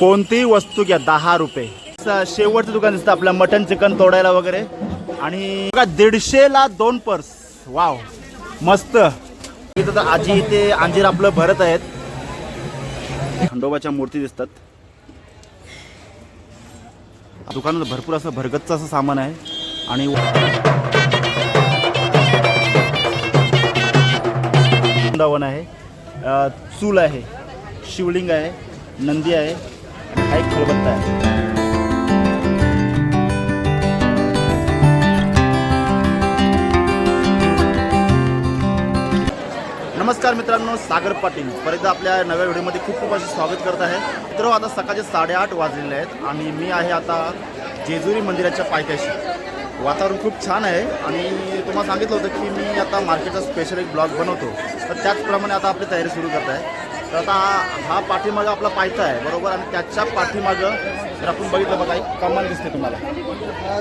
कोणतीही वस्तू घ्या दहा रुपये. शेवटचं दुकान दिसतं आपलं मटन चिकन तोडायला वगैरे. आणि बघा दीडशेला दोन पर्स. वाव. मस्त. इथं तर आजी इथे अंजीर आपलं भरत आहेत. खंडोबाच्या मूर्ती दिसतात. दुकानात भरपूर असं भरगतचं असं सामान आहे. आणि वृंदावन आहे. चूल आहे. शिवलिंग आहे. नंदी आहे. हा एक खलबत्ता आहे. नमस्कार मित्रांनो सागर पाटील. परत एकदा आपल्या नव्या व्हिडिओमध्ये खूप खूप असे स्वागत करत आहे. मित्र हो, आता सकाळचे साडेआठ वाजलेले आहेत आणि मी आहे आता जेजुरी मंदिराच्या पायथ्याशी. वातावरण खूप छान आहे आणि तुम्हाला सांगितलं होतं की मी आता मार्केटचा स्पेशल एक ब्लॉग बनवतो. तर त्याचप्रमाणे आता आपली तयारी सुरू करत आहे. तर आता हा पाठीमागं आपला पायथा आहे बरोबर? आणि त्याच्या पाठीमागं जर आपण बघितलं बघा एक कमान दिसते तुम्हाला.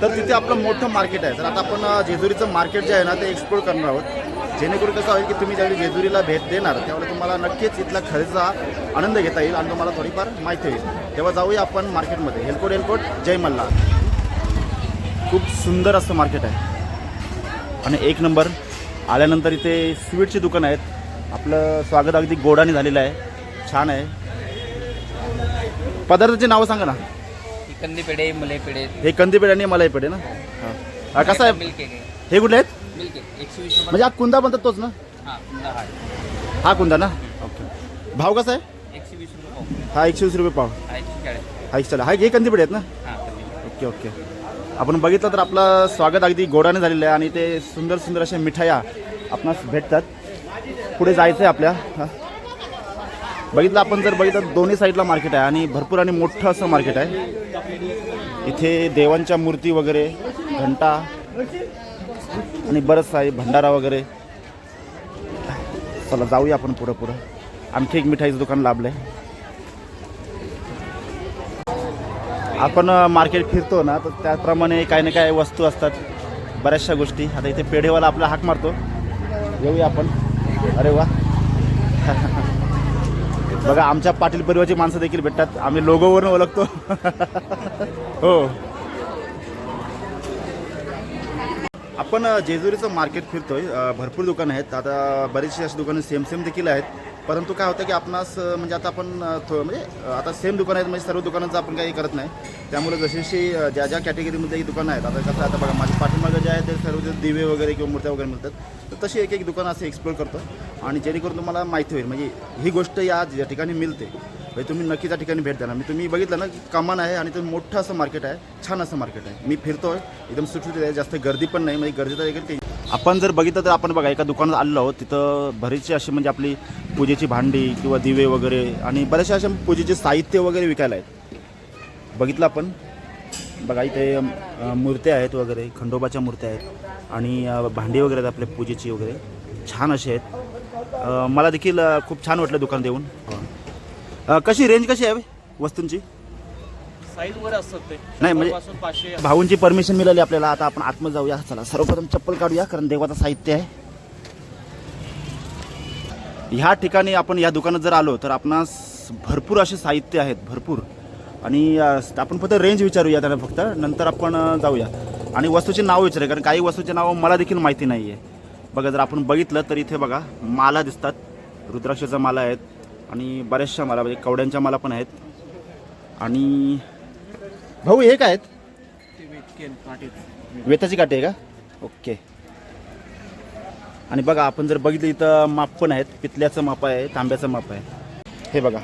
तर तिथे आपलं मोठं मार्केट आहे. तर आता आपण जेजुरीचं मार्केट जे आहे ना ते एक्सप्लोर करणार आहोत. जेणेकरून कसं होईल की तुम्ही ज्यावेळी जेजुरीला भेट देणार त्यावेळी तुम्हाला नक्कीच इथला खरेदीचा आनंद घेता येईल. आणि तुम्हाला थोडीफार माहिती होईल. तेव्हा जाऊया आपण मार्केटमध्ये हेलकोट हेलकोट जय मल्ला खूप सुंदर असं मार्केट आहे. आणि एक नंबर आल्यानंतर इथे स्वीटची दुकानं आहेत. आपलं स्वागत अगदी गोडाने झालेलं आहे. छान आहे. पदार्थाची नावं सांगा ना. कंदी पेढे मलई पेढे हे कंदीपेड आणि मलाई पेढे ना? हां. हा, कसं आहे? मिल्क केक आहे. हे कुठले आहेत? मिल्क केक एकशे वीस रुपये म्हणजे हा कुंदा बनतात तोच ना? हां हार्ड हा. कुंदा ना? ओके. भाव कसा आहे? एकशे वीस रुपये पाव. हा एकशे वीस रुपये पाव. हा एकशे चाळीस. हा हा हे कंदीपेड आहेत ना? हां कंदी ओके ओके. आपण बघितलं तर आपलं स्वागत अगदी गोडाने झालेलं आहे आणि ते सुंदर सुंदर अशा मिठाया आपणास भेटतात. पुढे जायचं आहे आपल्या बघितलं आपण जर बघितलं दोन्ही साईडला मार्केट आहे आणि भरपूर आणि मोठं असं मार्केट आहे. इथे देवांच्या मूर्ती वगैरे घंटा आणि बरंच आहे भंडारा वगैरे. चला जाऊया आपण पुढं पुढं. आणखी एक मिठाईचं दुकान लाभलं आहे आपण मार्केट फिरतो ना तर त्याप्रमाणे काही ना काही वस्तू असतात. बऱ्याचशा गोष्टी. आता इथे पेढेवाला आपला हाक मारतो. येऊया आपण. अरे वा. बघा आमच्या पाटील परिवारची माणसं देखील भेटतात. आम्ही लोगोवरून ओळखतो. हो. आपण जेजुरीचं मार्केट फिरतोय. भरपूर दुकानं आहेत. आता बरीचशी अशी दुकानं सेम सेम देखील आहेत. परंतु काय होतं की आपणास म्हणजे आता आपण थो म्हणजे आता सेम दुकानं आहेत म्हणजे सर्व दुकानांचं आपण काही करत नाही. त्यामुळे जशी जशी ज्या ज्या कॅटेगरीमध्ये दुकानं आहेत आता कसं आता बघा माझ्या पाठीमागं जे आहे ते सर्व दिवे वगैरे किंवा मूर्त्या वगैरे मिळतात. तशी एक एक दुकानं असं एक्सप्लोर करतो. आणि जेणेकरून तुम्हाला माहिती होईल. म्हणजे ही गोष्ट या ज्या ठिकाणी मिळते म्हणजे तुम्ही नक्की त्या ठिकाणी भेट द्या ना मी तुम्ही बघितलं ना कमान आहे आणि ते मोठं असं मार्केट आहे छान असं मार्केट आहे. मी फिरतोय एकदम सुटसुटीत आहे जास्त गर्दी पण नाही. म्हणजे गर्दी देखील ते आपण जर बघितलं तर आपण बघा एका दुकानात आलेलो आहोत तिथं बरीचशी अशी म्हणजे आपली पूजेची भांडी किंवा दिवे वगैरे आणि बरेचसे असे पूजेचे साहित्य वगैरे विकायला आहेत. बघितलं आपण? बघा इथे मूर्त्या आहेत वगैरे खंडोबाच्या मूर्त्या आहेत. आणि भांडी वगैरे आहेत आपल्या पूजेची वगैरे. छान असे आहेत. मला देखील खूप छान वाटलं दुकान देऊन. कशी रेंज कशी आहे वस्तूंची? नाही, म्हणजे- भाऊंची परमिशन मिळाली आपल्याला आता आपण आतमध्ये जाऊया. चला सर्वप्रथम चप्पल काढूया कारण देवाचं साहित्य आहे. ह्या ठिकाणी आपण या दुकानात जर आलो तर आपणास भरपूर असे साहित्य आहेत भरपूर. आणि आपण फक्त रेंज विचारूया त्यांना फक्त. नंतर आपण जाऊया. आणि वस्तूची नावं विचारे कारण काही वस्तूचे नावं मला देखील माहिती नाही आहे बघा जर आपण बघितलं तर इथे बघा माला दिसतात. रुद्राक्षाच्या माला आहेत आणि बऱ्याचशा माला म्हणजे कवड्यांच्या माला पण आहेत. आणि भाऊ हे काय आहेत? वेताची काठी आहे का? ओके. आणि बघा आपण जर बघितलं इथं माप पण आहेत. पितल्याचं माप आहे तांब्याचं माप आहे. हे बघा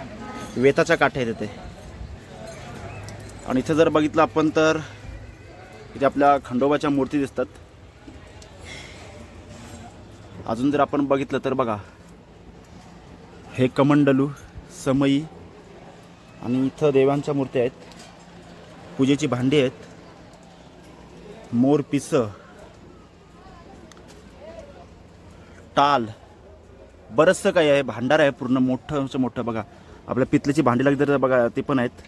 वेताच्या काठ्या आहेत इथे. आणि इथं जर बघितलं आपण तर इथे आपल्या खंडोबाच्या मूर्ती दिसतात. अजून जर आपण बघितलं तर बघा हे कमंडलू समई आणि इथं देवांच्या मूर्त्या आहेत. पूजेची भांडी आहेत. मोर पिस टाल बरंचसं काही आहे. भांडार आहे पूर्ण मोठं मोठं. बघा आपल्या पितलेची भांडी लागली तर बघा ते पण आहेत.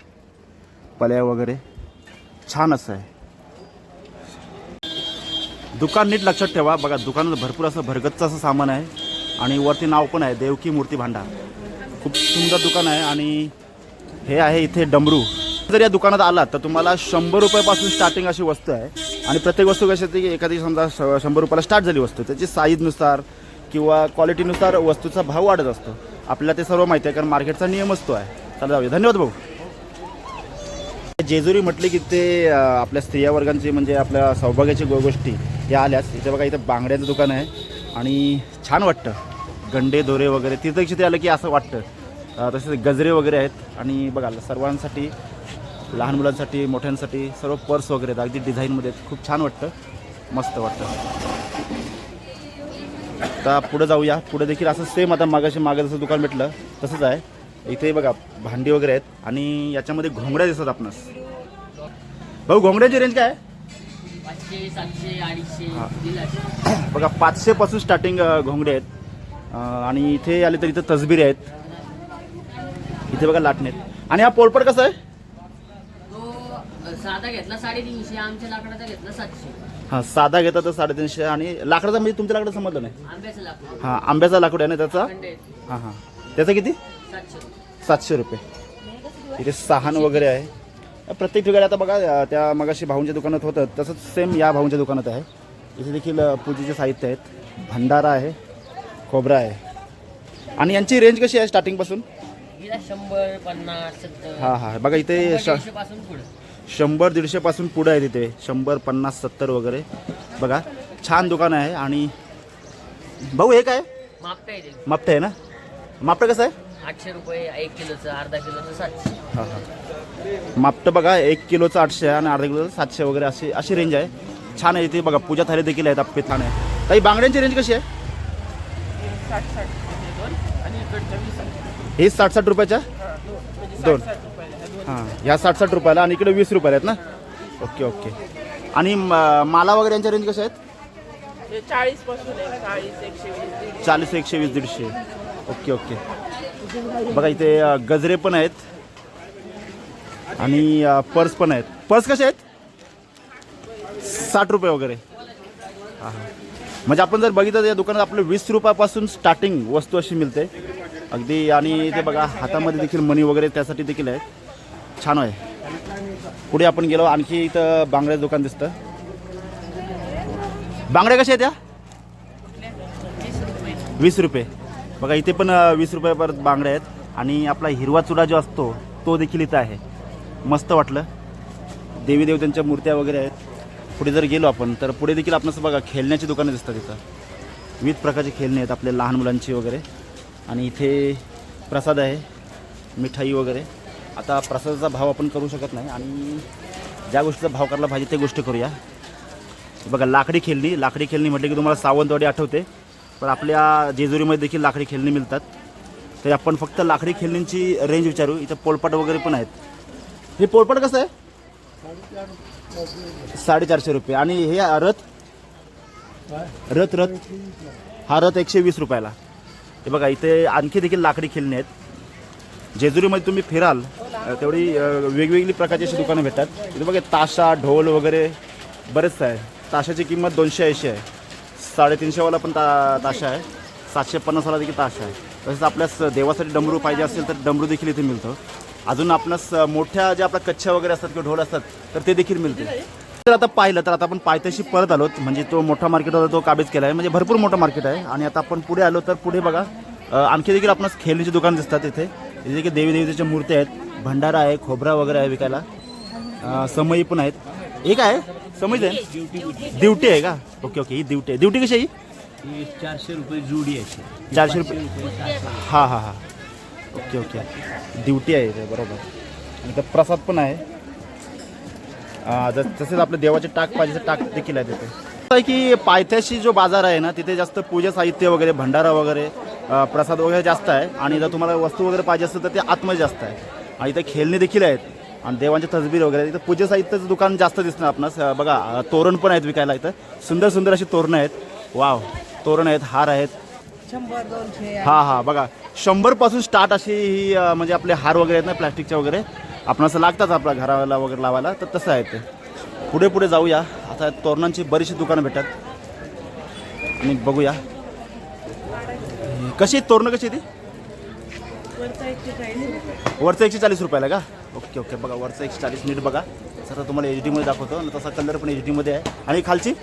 पल्या वगैरे. छान असं आहे. दुकान नीट लक्षात ठेवा. बघा दुकानात भरपूर असं भरगतचं असं सामान आहे. आणि वरती नाव पण आहे देवकी मूर्ती भांडार. खूप सुंदर दुकान आहे आणि हे आहे इथे डमरू. जर या दुकानात आलात तर तुम्हाला शंभर रुपयापासून स्टार्टिंग अशी वस्तू आहे. आणि प्रत्येक वस्तू कशी असते की एखादी समजा श- शंभर रुपयाला स्टार्ट झाली वस्तू त्याची साईजनुसार किंवा क्वालिटीनुसार वस्तूचा भाव वाढत असतो. आपल्याला ते सर्व माहिती आहे कारण मार्केटचा नियम असतो आहे. चला जाऊया. धन्यवाद भाऊ. जेजुरी म्हटली की ते आपल्या स्त्रिया वर्गांची म्हणजे आपल्या सौभाग्याची गो गोष्टी या आल्यास इथे बघा इथं बांगड्याचं दुकान आहे. आणि छान वाटतं. गंडे दोरे वगैरे. तिथं तिथे आलं की असं वाटतं. तसेच गजरे वगैरे आहेत. आणि बघा सर्वांसाठी लहान मुलांसाठी मोठ्यांसाठी सर्व पर्स वगैरे आहेत. अगदी डिझाईनमध्ये आहेत. खूप छान वाटतं. मस्त वाटतं. आता पुढं जाऊया. पुढे देखील असं सेम आता मागाशी मागं जसं दुकान भेटलं तसंच आहे. इथे बघा भांडी वगैरे आहेत. आणि याच्यामध्ये घोंगड्या दिसतात आपणास. भाऊ घोंगड्याची रेंज काय आहे? पाचशे सातशे अडीचशे. दीडशे बघा पाचशेपासून स्टार्टिंग घोंगडे आहेत. आणि इथे आले तर इथं तसबिरी आहेत. इथे बघा लाटणे आहेत. आणि हा पोलपट कसा आहे? साधा घेतला साडेतीनशे आमच्या लाकडाचा घेतला सातशे. हां साधा घेता तर साडेतीनशे आणि लाकडाचा म्हणजे तुमच्या लाकडं समजलं नाही? आंब्याचं लाकूड. हां आंब्याचा लाकूड आहे ना त्याचा? हां हां. त्याचा किती? सातशे रुपये. सातशे रुपये. इथे सहान वगैरे आहे. प्रत्येक ठिकाणी आता बघा त्या मगाशी भाऊंच्या दुकानात होतं. तसंच सेम या भाऊंच्या दुकानात आहे. इथे देखील पूजेचे साहित्य आहेत. भंडारा आहे. खोबरा आहे. आणि यांची रेंज कशी आहे स्टार्टिंगपासून शंभर पन्नास हां हां. बघा इथे श पासून पुढे. शंभर दीडशेपासून पुढं आहे तिथे. शंभर पन्नास सत्तर वगैरे. बघा छान दुकान आहे आणि भाऊ हे काय? मापटं आहे ना? मापटं कसं आहे? आठशे रुपये एक किलोचं अर्धा किलोचं सातशे. हां हां. मापटं बघा एक किलोचं आठशे आणि अर्धा किलोचं सातशे वगैरे अशी अशी रेंज आहे. छान आहे इथे बघा पूजा थाली देखील आहेत आपले छान आहे ताई बांगड्यांची रेंज कशी आहे? ही साठ साठ रुपयाच्या? दोन. हां ह्या साठ साठ रुपयाला आणि इकडे वीस रुपयाला आहेत ना? Okay okay. आणि म- माला वगैरे यांच्या रेंज कशा आहेत? हे चाळीसपासून आहे चाळीस एकशे वीस दीडशे. चाळीस एकशे वीस दीडशे. Okay okay. बघा इथे गजरे पण आहेत. आणि पर्स पण आहेत. पर्स कसे आहेत? साठ रुपये वगैरे. हां हां. म्हणजे आपण जर बघितलं तर या दुकानात आपलं वीस रुपयापासून स्टार्टिंग वस्तू अशी मिळते. अगदी आणि ते बघा हातामध्ये देखील मनी वगैरे त्यासाठी देखील आहेत. छान आहे. पुढे आपण गेलो आणखी इथं बांगड्याचं दुकान दिसतं. बांगड्या कशा आहेत या? वीस रुपये. बघा इथे पण वीस रुपये परत बांगड्या आहेत. आणि आपला हिरवा चुडा जो असतो तो देखील इथं आहे. मस्त वाटलं. देवी देवतांच्या मूर्त्या वगैरे आहेत. पुढे जर गेलो आपण तर पुढे देखील आपणास बघा खेळण्याची दुकानं दिसतात इथं. विविध प्रकारचे खेळणे आहेत आपल्या लहान मुलांची वगैरे. आणि इथे प्रसाद आहे मिठाई वगैरे. आता प्रसादाचा भाव आपण करू शकत नाही. आणि ज्या गोष्टीचा भाव करायला पाहिजे ते गोष्ट करूया. बघा लाकडी खेळणी. लाकडी खेळणी म्हटली की तुम्हाला सावंतवाडी आठवते. पण आपल्या जेजुरीमध्ये देखील लाकडी खेळणी मिळतात. तर आपण फक्त लाकडी खेळणींची रेंज विचारू. इथं पोलपाट वगैरे पण आहेत. हे पोलपाट कसं आहे? साडेचारशे रुपये. आणि हे रथ? रथ रथ? हा रथ एकशे वीस रुपयाला. हे बघा इथे आणखी देखील लाकडी खेळणी आहेत. जेजुरीमध्ये तुम्ही फिराल तेवढी वेगवेगळी प्रकारची अशी दुकानं भेटतात. इथे बघा ताशा ढोल वगैरे बरेच आहे. ताशाची किंमत दोनशे ऐंशी आहे. साडेतीनशेवाला पण ता ताशा आहे. सातशे पन्नासवाला देखील ताशा आहे. तसेच आपल्यास देवासाठी डमरू पाहिजे असेल तर डमरू देखील इथे मिळतं. अजून आपणास मोठ्या ज्या आपल्या कच्छा वगैरे असतात किंवा ढोल असतात तर ते देखील मिळते तर आता पाहिलं तर आता आपण पायथ्याशी परत आलोत. म्हणजे तो मोठा मार्केट होता तो काबीज केला आहे. म्हणजे भरपूर मोठं मार्केट आहे. आणि आता आपण पुढे आलो तर पुढे बघा आणखी देखील आपणास खेळणीची दुकान दिसतात इथे. इथे देखील देवी देवीच्या मूर्त्या आहेत. भंडारा आहे खोबरा वगैरे आहे विकायला. समयी पण आहेत. एक आहे आहे? दिवटी आहे का? ओके ओके ही दिवटी आहे. दिवटी कशी आहे ही? ही चारशे रुपये जोडी आहे चारशे रुपये. हां हां हां. ओके ओके ड्युटी आहे इथे बरोबर. आणि तर प्रसाद पण आहे. अं, जस- तसेच आपले देवाचे टाक पाहिजे टाक देखील आहे तिथे असं आहे की पायथ्याशी जो बाजार आहे ना तिथे जास्त पूजा साहित्य वगैरे भंडारा वगैरे अं, प्रसाद वगैरे जास्त आहे. आणि जर तुम्हाला वस्तू वगैरे पाहिजे असेल तर ते आतमध्ये जास्त आहे. आणि इथे खेळणी देखील आहेत. आणि देवांचे तसबीर वगैरे. इथं पूजा साहित्याचं दुकान जास्त दिसणार आपणास. बघा तोरण पण आहेत विकायला इथं. सुंदर सुंदर अशी तोरणं आहेत. वाव तोरण आहेत हार आहेत. शंभर दोनशे हा हा बघा. शंभरपासून स्टार्ट अशी ही म्हणजे आपले हार वगैरे आहेत ना प्लॅस्टिकच्या वगैरे. आपण असं लागतात आपल्या घराला वगैरे लावायला. तर तसं आहे ते. पुढे पुढे जाऊया. आता तोरणांची बरीचशी दुकानं भेटतात. आणि बघूया. कशी तोरणं कशी ती वरचं एकशे चाळीस रुपयाला का? Okay okay. बघा वरचं एक चाळीस मिनिट बघा. सर तुम्हाला एच डीमध्ये दाखवतो. आणि तसा कलर पण एच डीमध्ये आहे. आणि खालची?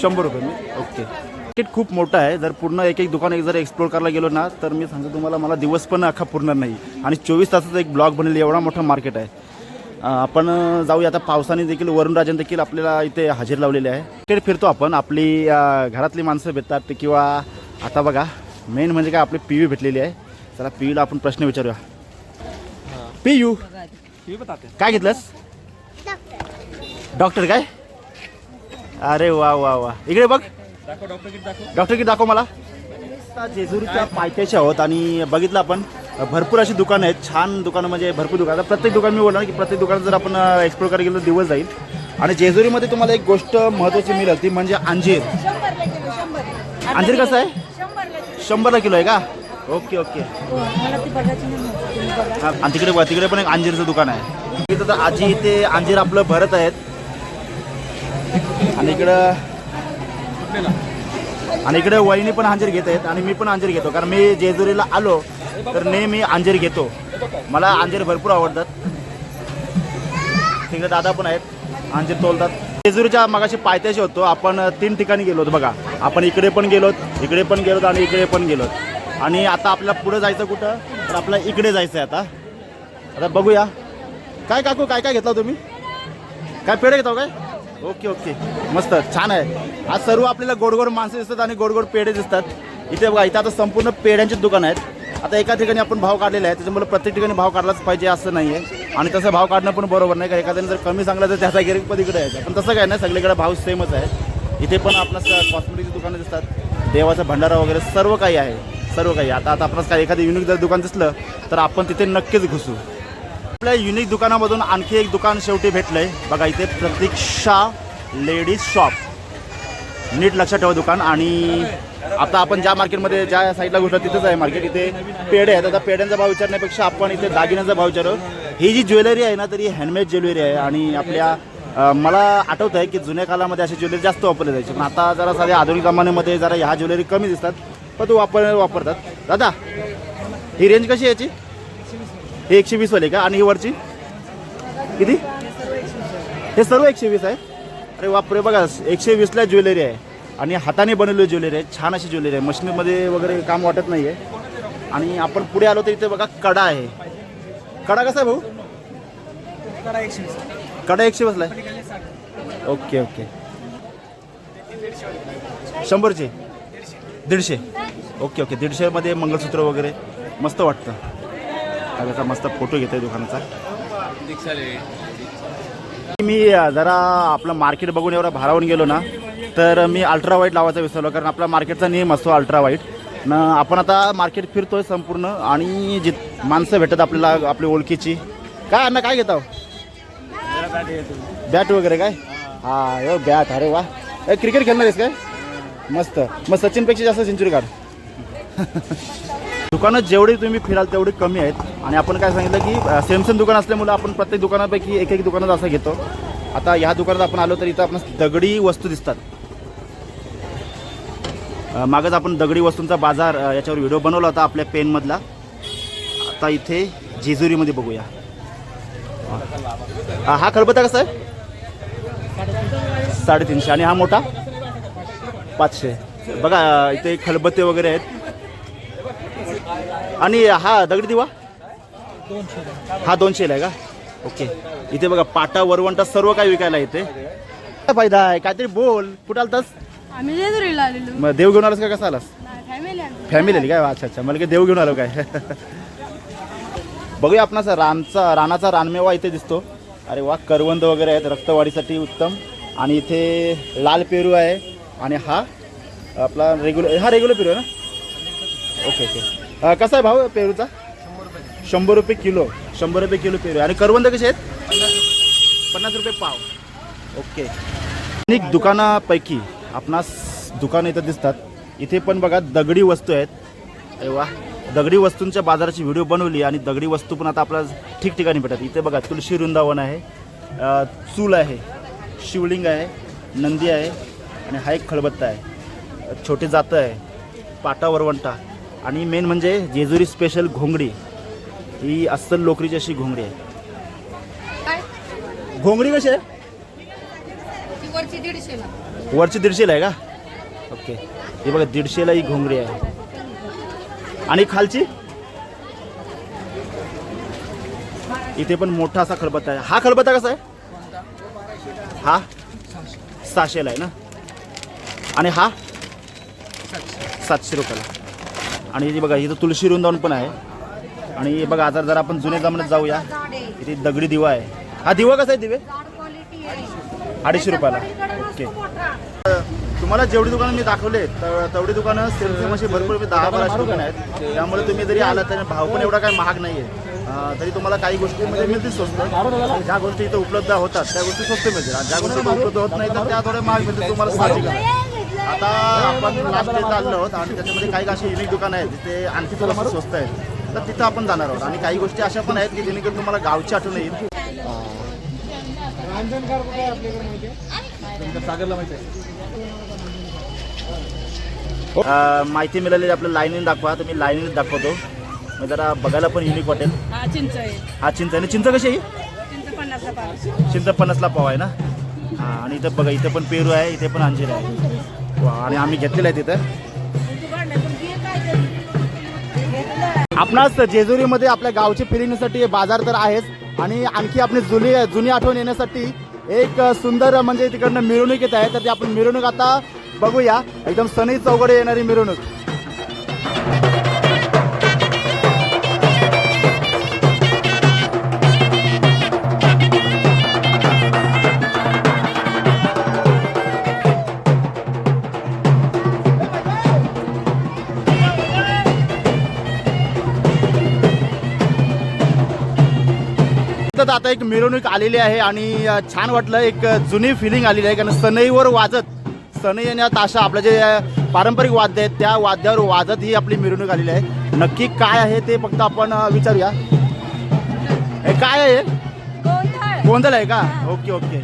शंभर रुपये मी. ओके. मार्केट खूप मोठं आहे. जर पूर्ण एक एक दुकान एक जर एक्सप्लोर करायला गेलो ना तर मी सांगतो तुम्हाला मला दिवस पण अख्खा पुरणार नाही. आणि चोवीस तासाचा एक ब्लॉक बनेल एवढा मोठा मार्केट आहे. आपण जाऊया. आता पावसाने देखील वरुण राजन देखील आपल्याला इथे हजेर लावलेले आहे. मार्केट फिरतो आपण. आपली घरातली माणसं भेटतात किंवा आता बघा मेन म्हणजे काय आपली पी यू भेटलेली आहे. चला पी यूला आपण प्रश्न विचारूया. P U. काय घेतलंस? डॉक्टर काय? अरे वा वा वा. इकडे बघ. डॉक्टर किट दाखव मला. जेजुरीच्या पायथ्याशी आहोत आणि बघितलं आपण भरपूर अशी दुकानं आहेत. छान दुकानं म्हणजे भरपूर दुकानं. प्रत्येक दुकान मी बोललो ना की प्रत्येक दुकान जर आपण एक्सप्लोर करायला गेलो तर दिवस जाईल. आणि जेजुरीमध्ये तुम्हाला एक गोष्ट महत्त्वाची मिळेल ती म्हणजे अंजीर. अंजीर कसं आहे? शंभरला किलो आहे का? Okay okay. हा, आणि तिकडे बघा तिकडे पण एक अंजीरचं दुकान आहे. इथं तर आजी इथे अंजीर आपलं भरत आहेत. आणि इकडं आणि इकडे वहिनी पण अंजीर घेत आहेत आणि मी पण अंजीर घेतो. कारण मी जेजुरीला आलो तर नेहमी अंजीर घेतो. मला अंजीर भरपूर आवडतात. तिकडे दादा पण आहेत अंजीर तोलतात. जेजुरीच्या मगाशी पायथ्याशी होतो. आपण तीन ठिकाणी गेलो होतो बघा. आपण इकडे पण गेलोत इकडे पण गेलोत आणि इकडे पण गेलोत. आणि आता आपल्याला पुढे जायचं कुठं? तर आपल्याला इकडे जायचं आहे आता. आता बघूया. काय काकू काय काय घेतला तुम्ही? काय पेढे घेतो हो काय? Okay okay. मस्त छान आहे. आज सर्व आपल्याला गोड गोड माणसं दिसतात आणि गोड गोड पेढे दिसतात. इथे बघा इथं आता संपूर्ण पेढ्यांचे दुकान आहेत. आता एका ठिकाणी आपण भाव काढलेला आहे त्याच्यामुळे प्रत्येक ठिकाणी भाव काढलाच पाहिजे असं नाही आहे आणि तसं भाव काढणं पण बरोबर नाही. का एखाद्याने जर कमी सांगलं तर त्याचा गिरीक पण इकडे यायचं पण तसं काय नाही सगळीकडे भाव सेमच आहे. इथे पण आपलं कॉस्मेटिकची दुकानं दिसतात. देवाचा भंडारा वगैरे सर्व काही आहे. सर्व काही. आता आता आपणास काय एखादं युनिक जर दुकान दिसलं तर आपण तिथे नक्कीच घुसू. आपल्या युनिक दुकानामधून आणखी एक दुकान शेवटी भेटलंय. बघा इथे प्रतीक्षा लेडीज शॉप नीट लक्षात ठेवा दुकान. आणि आता आपण ज्या मार्केटमध्ये ज्या साईडला घुसलो तिथंच आहे मार्केट इथे पेढे आहेत. आता पेढ्यांचा भाव विचारण्यापेक्षा आपण इथे दागिन्याचा भाव विचारू ही जी ज्वेलरी आहे ना तर ही हँडमेड ज्वेलरी आहे. आणि आपल्या मला आठवत आहे की जुन्या काळामध्ये अशी ज्वेलरी जास्त वापरली जायची. पण आता जरा साध्या आधुनिक जमान्यामध्ये जरा ह्या ज्वेलरी कमी दिसतात. पण तो वापर वापरतात. दादा ही रेंज कशी याची? ही एकशे वीसवाली का? आणि ही वरची? किती? हे सर्व एकशे वीस आहे. अरे बापरे बघा एकशे वीसला ज्वेलरी आहे. आणि हाताने बनवलेली ज्वेलरी आहे. छान अशी ज्वेलरी आहे. मशीनमध्ये वगैरे काम वाटत नाही आहे आणि आपण पुढे आलो तर इथे बघा कडा आहे. कडा कसा आहे भाऊ? कडा एकशे वीसला आहे. Okay okay. शंभरचे. दीडशे. Okay okay. दीडशेमध्ये मंगळसूत्र वगैरे. मस्त वाटतं. त्याचा मस्त फोटो घेतोय दुकानाचा. मी जरा आपलं मार्केट बघून एवढा भारावून गेलो ना तर मी अल्ट्रा वाईट लावायचा विसरलो कारण आपला मार्केटचा नियम असतो अल्ट्रा वाईट न आपण आता मार्केट फिरतोय संपूर्ण आणि जी माणसं भेटत आपल्याला आपली ओळखीची. काय अण्णा काय घेता बॅट वगैरे काय? हा. यो बॅट. अरे वा. क्रिकेट खेळणार आहेस काय? मस्त. मग सचिनपेक्षा जास्त सेंचुरी काढ. दुकानं जेवढी तुम्ही फिराल तेवढी कमी आहेत. आणि आपण काय सांगितलं की सेम सेम दुकान असल्यामुळे आपण प्रत्येक दुकानापैकी एक एक दुकानात असं घेतो. आता ह्या दुकानात आपण आलो तर इथं आपण दगडी वस्तू दिसतात. मागच आपण दगडी वस्तूंचा बाजार याच्यावर व्हिडिओ बनवला होता आपल्या पेनमधला आता इथे जेजुरीमध्ये बघूया. हा खरबता खलबत्ता कसा आहे? साडेतीनशे. आणि हा मोठा? पाचशे. बघा इथे खलबत्ते वगैरे आहेत. आणि हा दगडी दिवा? हा दोनशेला आहे का? ओके. इथे बघा पाटा वरवंटा सर्व काही विकायला येते. काय फायदा आहे? काहीतरी बोल. कुठं आलतास? आम्ही जेजुरीला आलेलो. मग देव घेऊन आलास का? कसा आलास? फॅमिली फॅमिली आली. काय? अच्छा अच्छा. मला काय देव घेऊन आलो काय? बघूया आपणास रानचा रानाचा रानमेवा इथे दिसतो. अरे वा करवंद वगैरे आहेत. रक्तवाढीसाठी उत्तम. आणि इथे लाल पेरू आहे. आणि हा आपला रेग्युलर हा रेग्युलर पेरू आहे ना? ओके ओके कसा आहे भाव पेरूचा? शंभर रुपये किलो. शंभर रुपये किलो पेरू आणि करवंद कसे आहेत? पन्नास रुपये पाव. ओके अनेक दुकानापैकी आपणास दुकानं इथं दिसतात. इथे पण बघा दगडी वस्तू आहेत. अरे वा. दगडी वस्तूंच्या बाजाराची व्हिडिओ बनवली आणि दगडी वस्तू पण आता आपल्याला ठिकठिकाणी भेटतात. इथे बघा तुळशी वृंदावन आहे चूल आहे शिवलिंग आहे नंदी आहे आणि हा एक खळबत्ता आहे. छोटे जातं आहे. पाटा वरवंटा. आणि मेन म्हणजे जेजुरी स्पेशल घोंगडी. ही अस्सल लोकरीची अशी घोंगडी आहे. घोंगडी कशी आहे? वरची दीडशेला. आहे का? ओके. हे बघा दीडशेला ही घोंगडी आहे. आणि खालची? इथे पण मोठा असा खलबत्ता आहे. हा खलबत्ता कसा आहे? हा? सहाशेला आहे ना? आणि हा? सातशे रुपयाला. आणि हे बघा इथं तुळशी वृंदावन पण आहे. आणि हे बघा आता जर आपण जुन्या जमान्यात जाऊया. इथे दगडी दिवा आहे. हा दिवा कसा आहे दिवे? अडीचशे रुपयाला. ओके. तुम्हाला जेवढी दुकानं मी दाखवले तर तेवढी दुकानं सेम भरपूर दहा बाराशे दुकानं आहेत. त्यामुळे तुम्ही जरी आला तरी भाव पण एवढा काही महाग नाही आहे तरी तुम्हाला काही गोष्टी म्हणजे मिळतील स्वस्त. ज्या गोष्टी इथं उपलब्ध होतात त्या गोष्टी स्वस्त मिळतील. ज्या गोष्टी उपलब्ध होत नाही तर त्या थोड्या महाग मिळतील. तुम्हाला साहजिक आहे. आता आपण लास्ट डेला आलो आहोत आणि त्याच्यामध्ये काही अशी युनिक दुकानं आहेत तिथे आणखी थोडं स्वस्त आहेत. तर तिथं आपण जाणार आहोत. आणि काही गोष्टी अशा पण आहेत की जेणेकरून तुम्हाला गावची आठवण येईल. माहिती मिळालेली आपल्या लाईनीने दाखवा. तर मी लाईनीने दाखवतो. मग जरा बघायला पण युनिक वाटेल. हा चिंच आहे हा चिंच आहे ना चिंच कशी आहे चिंच पन्नासला पाव आहे ना? हां आणि इथं बघा इथं पण पेरू आहे इथे पण अंजीर आहे. आणि आम्ही घेतलेलं आहे तिथं. आपणास जेजुरीमध्ये आपल्या गावची फिरण्यासाठी बाजार तर आहेच आणि आणखी आपली जुनी जुनी आठवण येण्यासाठी एक सुंदर म्हणजे तिकडनं मिरवणूक येत आहे. तर ती आपण मिरवणूक आता बघूया. एकदम सनी चौकडे येणारी मिरवणूक. तर आता एक मिरवणूक आलेली आहे आणि छान वाटलं एक जुनी फिलिंग आलेली आहे. कारण सनईवर वाजत सनई आणि ताशा आपलं जे पारंपरिक वाद्य आहेत त्या वाद्यावर वाजत ही आपली मिरवणूक आलेली आहे. नक्की काय आहे ते फक्त आपण विचारूया. हे काय आहे गोंधळ. आहे का? Okay okay.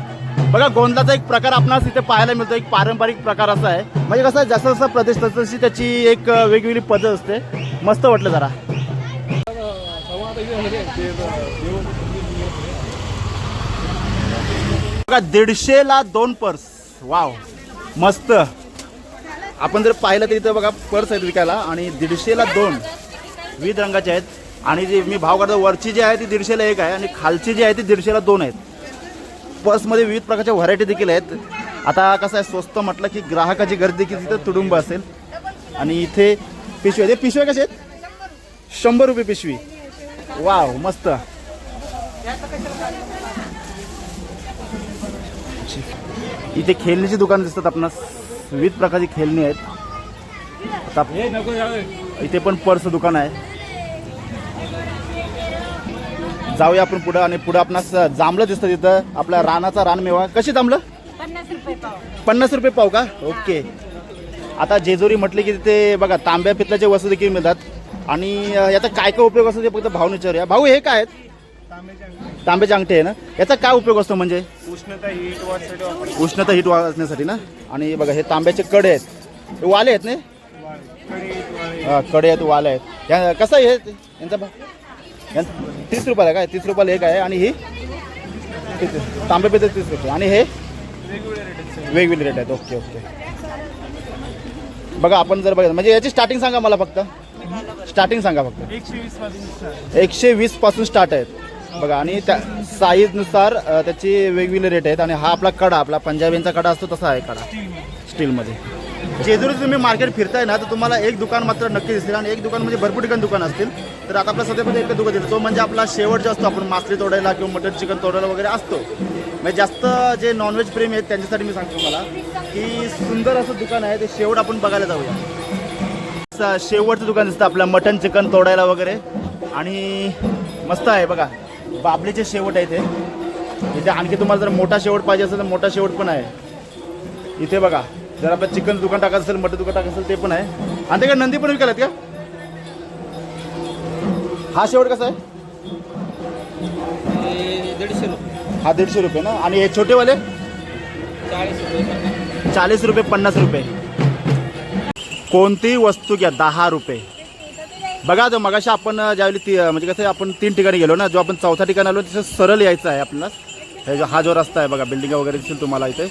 बघा गोंधळाचा एक प्रकार आपणास इथे पाहायला मिळतो. एक पारंपरिक प्रकार असा आहे. म्हणजे कसं जसं जसं प्रदेश तसं तशी त्याची एक वेगवेगळी पद्धत असते. मस्त वाटलं जरा. बघा दीडशेला दोन पर्स. वाव. मस्त. आपण जर पाहिलं तर इथं बघा पर्स आहेत विकायला आणि दीडशेला दोन विविध रंगाचे आहेत. आणि जी मी भाव काढतो वरची जी आहे ती दीडशेला एक आहे आणि खालची जी आहे ती दीडशेला दोन आहेत. पर्समध्ये विविध प्रकारच्या व्हरायटी देखील आहेत. आता कसं आहे स्वस्त म्हटलं की ग्राहकाची गर्दी की तिथं तुडुंब असेल. आणि इथे पिशवी ते पिशव्या कशा आहेत? शंभर रुपये पिशवी. वाव मस्त. इथे खेळणीची दुकान दिसतात आपणास विविध प्रकारची खेळणी आहेत. आता इथे पण पर्स दुकान आहे. जाऊया आपण पुढं आणि पुढं आपणास जांभळं दिसतं तिथं. आपला रानाचा रानमेवा कशी जांभळं? पन्नास रुपये पाव. पन्नास रुपये पाव का? ओके. आता जेजुरी म्हटले की तिथे बघा तांब्या पितल्याच्या वस्तू देखील मिळतात. आणि याचा काय काय उपयोग असतो ते फक्त भाऊ विचारूया. भाऊ हे काय आहेत? तांब्याचे अंगठे आहे ना? याचा काय उपयोग असतो म्हणजे? उष्णता हीट वाढसाठी उष्णता हिट वाचण्यासाठी ना? आणि बघा हे तांब्याचे कडे आहेत. हे वाले आहेत ना? हा, कडे आहेत वाले आहेत. या कसं आहे हे? यांचा भाव यां- तीस रुपयाला काय? तीस रुपयाला एक आहे. आणि ही? तीस- तांबे पिते तीस रुपये. आणि हे? वेगवेगळे रेट आहेत ओके ओके. बघा आपण जर बघितलं म्हणजे याची स्टार्टिंग सांगा मला फक्त. स्टार्टिंग सांगा फक्त. एकशे वीसपासून एकशे वीसपासून स्टार्ट आहेत. बघा आणि त्या साईजनुसार त्याची वेगवेगळे रेट आहेत. आणि हा आपला कडा आपला पंजाबींचा कडा असतो तसा आहे कडा. स्टीलमध्ये. जेजुरी तुम्ही मार्केट फिरताय ना तर तुम्हाला एक दुकान मात्र नक्की दिसेल. आणि एक दुकान म्हणजे भरपूर ठिकाणी दुकान असतील. तर आता आपल्या सध्यामध्ये एक दुकान दिलं तो म्हणजे आपला शेवट जो असतो. आपण मासळी तोडायला किंवा मटन चिकन तोडायला वगैरे असतो. म्हणजे जास्त जे नॉनव्हेज प्रेमी आहेत त्यांच्यासाठी मी सांगतो मला की सुंदर असं दुकान आहे. ते शेवट आपण बघायला जाऊया. शेवटचं दुकान दिसतं आपलं मटन चिकन तोडायला वगैरे. आणि मस्त आहे बघा. बाबलीचे शेवट आहे इथे. इथे आणखी तुम्हाला जर मोठा शेवट पाहिजे असेल तर मोठा शेवट पण आहे. इथे बघा जर आपलं चिकन दुकान टाकायचं असेल मटन दुकान टाकायचं असेल ते पण आहे. आणि तिकडे नंदी पण विकायलात का? हा शेवट कसा आहे? दीडशे रुपये. हा दीडशे रुपये ना? आणि हे छोटेवाले? चाळीस रुपये चाळीस रुपये पन्नास रुपये. कोणतीही वस्तू घ्या दहा रुपये. बघा जो मगाशी आपण ज्यावेळी ती म्हणजे कसं आहे, आपण तीन ठिकाणी गेलो ना जो आपण चौथ्या ठिकाणी आलो तिथं सरळ यायचं आहे आपल्याला. हे जो हा जो रस्ता आहे बघा बिल्डिंग वगैरे दिसेल तुम्हाला इथे.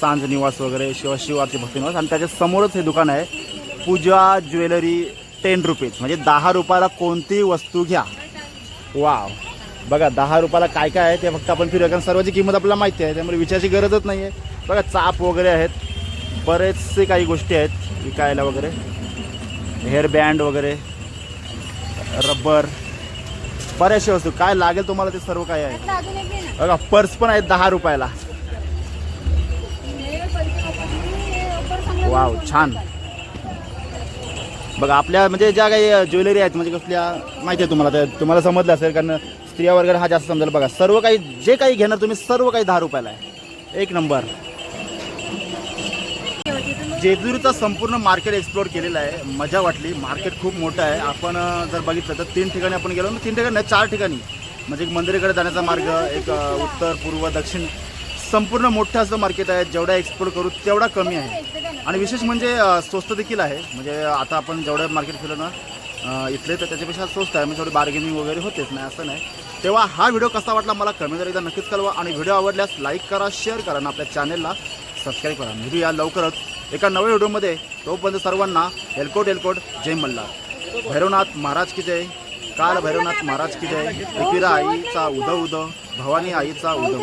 सांज निवास वगैरे शिवा शिवारचे भक्ती निवास. आणि त्याच्या समोरच हे दुकान आहे. पूजा ज्वेलरी टेन रुपीज म्हणजे दहा रुपयाला कोणतीही वस्तू घ्या. वाव बघा दहा रुपयाला काय काय आहे ते फक्त आपण फिरूया कारण सर्वांची किंमत आपल्याला माहिती आहे त्यामुळे विचारायची गरजच नाही आहे बघा चाप वगैरे आहेत. बरेचसे काही गोष्टी आहेत विकायला वगैरे. हेअर बँड वगैरे. रबर बऱ्याचशा वस्तू. काय लागेल तुम्हाला ते सर्व काय आहे. बघा पर्स पण आहेत दहा रुपयाला. वाव छान. बघा आपल्या म्हणजे ज्या काही ज्वेलरी आहेत म्हणजे कसल्या माहिती आहे तुम्हाला? त्या तुम्हाला समजलं असेल कारण स्त्रिया वगैरे हा जास्त समजेल बघा. सर्व काही जे काही घेणार तुम्ही सर्व काही दहा रुपयाला आहे. एक नंबर. जेजुरीचा संपूर्ण मार्केट एक्सप्लोर केलेलं आहे. मजा वाटली. मार्केट खूप मोठं आहे. आपण जर बघितलं तर तीन ठिकाणी आपण गेलो तीन ठिकाणी नाही चार ठिकाणी. म्हणजे एक मंदिराकडे जाण्याचा मार्ग एक उत्तर पूर्व दक्षिण संपूर्ण मोठं असं मार्केट आहे. जेवढा एक्सप्लोर करू तेवढा कमी आहे. आणि विशेष म्हणजे स्वस्त देखील आहे. म्हणजे आता आपण जेवढं मार्केट फिरलो ना इथले तर त्याच्यापेक्षा स्वस्त आहे. म्हणजे थोडी बार्गेनिंग वगैरे होतेच नाही असं नाही. तेव्हा हा व्हिडिओ कसा वाटला मला कमेंट एकदा नक्कीच कळवा. आणि व्हिडिओ आवडल्यास लाईक करा शेअर करा. आणि आपल्या चॅनेलला सबस्क्राईब करा. भेटूया लवकरच. एका नव्या व्हिडिओमध्ये तोपर्यंत सर्वांना एलकोट एलकोट जय मल्हार. भैरवनाथ महाराज की जय. काल भैरवनाथ महाराज की जय. एकविरा आईचा उदव उदव. भवानी आईचा उदव.